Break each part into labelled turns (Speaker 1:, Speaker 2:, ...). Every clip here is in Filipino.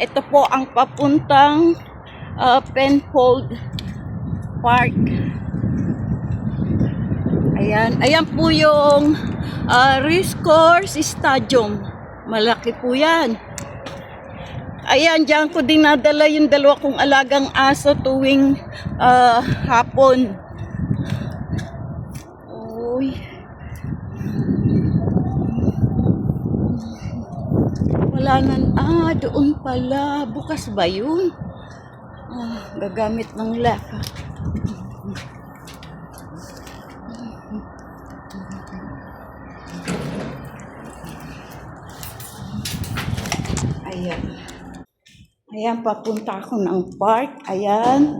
Speaker 1: Ito po ang papuntang uh, Penfold Park. Ayan. Ayan po yung uh, Race Course Stadium. Malaki po yan. Ayan, diyan ko dinadala yung dalawa kong alagang aso tuwing ah, hapon. Uy. Wala na. Ah, doon pala. Bukas ba yun? Ah, gagamit ng left. Ayan. Ayan, papunta ako ng park. Ayan.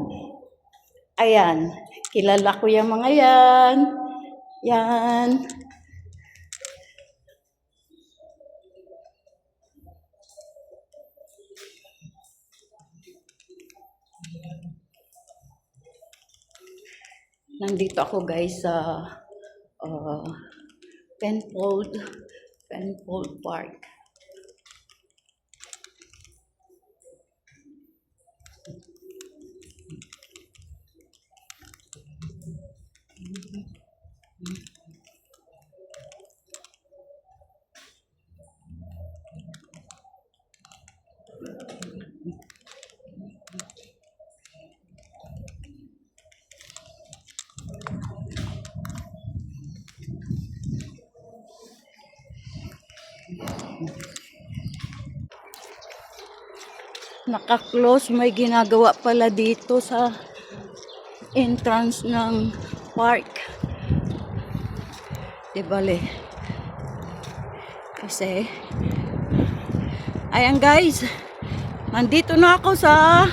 Speaker 1: Ayan. Kilala ko yung mga yan. Yan. Nandito ako guys sa uh, Penfold Penfold Park. Naka-close, may ginagawa pala dito sa entrance ng park. Di bale. Kasi, ayan guys, nandito na ako sa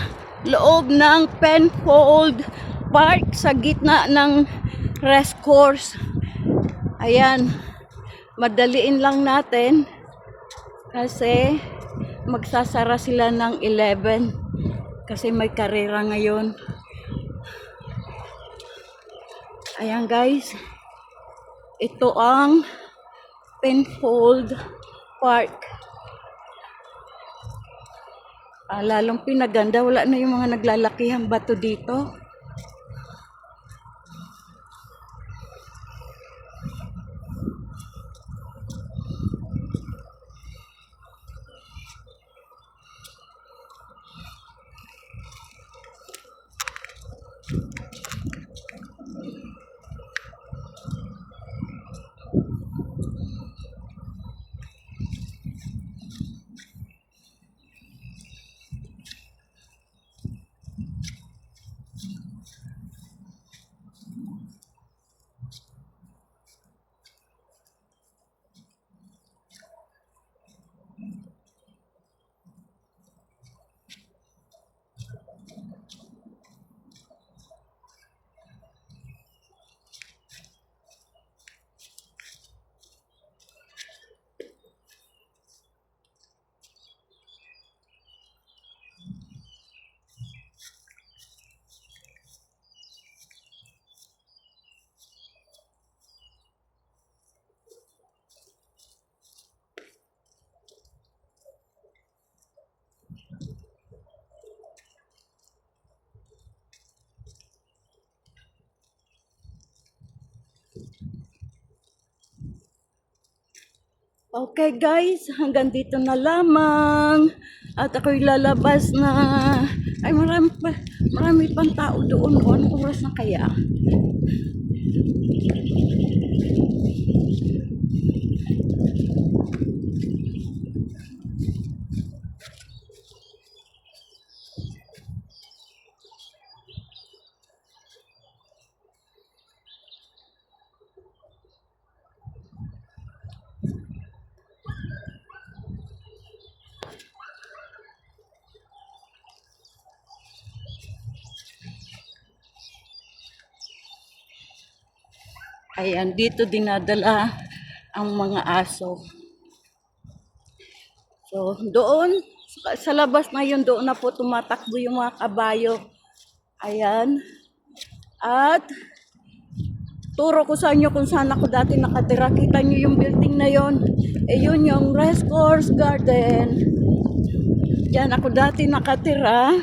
Speaker 1: loob ng Penfold Park sa gitna ng race course. Ayan, madaliin lang natin kasi magsasara sila ng 11 kasi may karera ngayon. Ayan guys. Ito ang Penfold Park. Ah, lalong pinaganda. Wala na yung mga naglalakihang bato dito. Okay guys, hanggang dito na lamang. At ako'y lalabas na. Ay marami pa, marami pang tao doon. O, anong oras na kaya? Ayan, dito dinadala ang mga aso. So, doon, sa, labas na yun, doon na po tumatakbo yung mga kabayo. Ayan. At, turo ko sa inyo kung saan ako dati nakatira. Kita nyo yung building na yon. Eh, yun yung Race Course Garden. Diyan ako dati nakatira.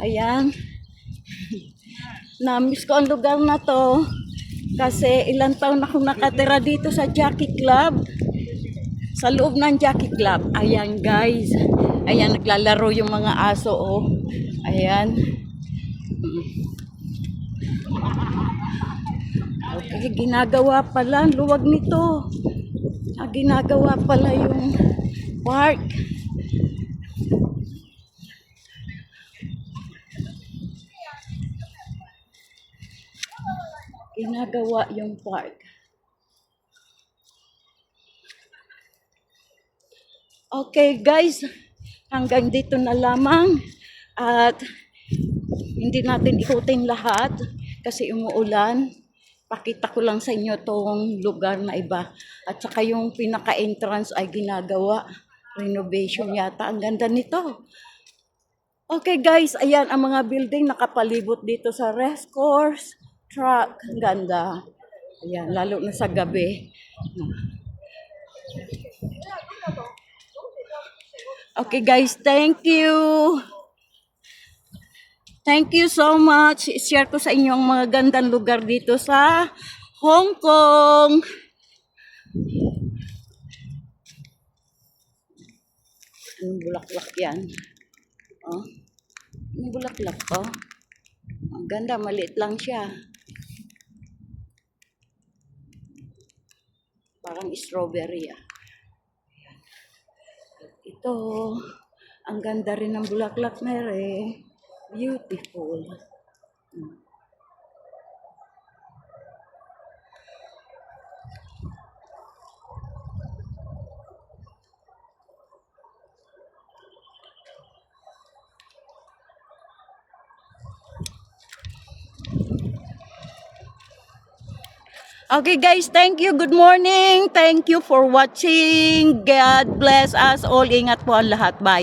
Speaker 1: Ayan. Namiss ko ang lugar na to. Kasi ilang taon akong nakatira dito sa Jackie Club. Sa loob ng Jackie Club. Ayan guys. Ayan, naglalaro yung mga aso oh. Ayan. Okay, ginagawa pala. Luwag nito. Ah, ginagawa pala yung park. Ginagawa yung park. Okay guys, hanggang dito na lamang at hindi natin ikutin lahat kasi umuulan. Pakita ko lang sa inyo tong lugar na iba. At saka yung pinaka-entrance ay ginagawa. Renovation yata. Ang ganda nito. Okay guys, ayan ang mga building nakapalibot dito sa race course, track. Ang ganda. Ayan, lalo na sa gabi. Okay guys, thank you. Thank you so much. Share ko sa inyo ang mga gandang lugar dito sa Hong Kong. Anong bulaklak yan? Oh. Anong bulaklak to? Ang ganda, maliit lang siya. Parang strawberry ah. Ayan. Ito, ang ganda rin ng bulaklak na rin. Beautiful. Hmm. Okay guys, thank you. Good morning. Thank you for watching. God bless us all. Ingat po ang lahat. Bye.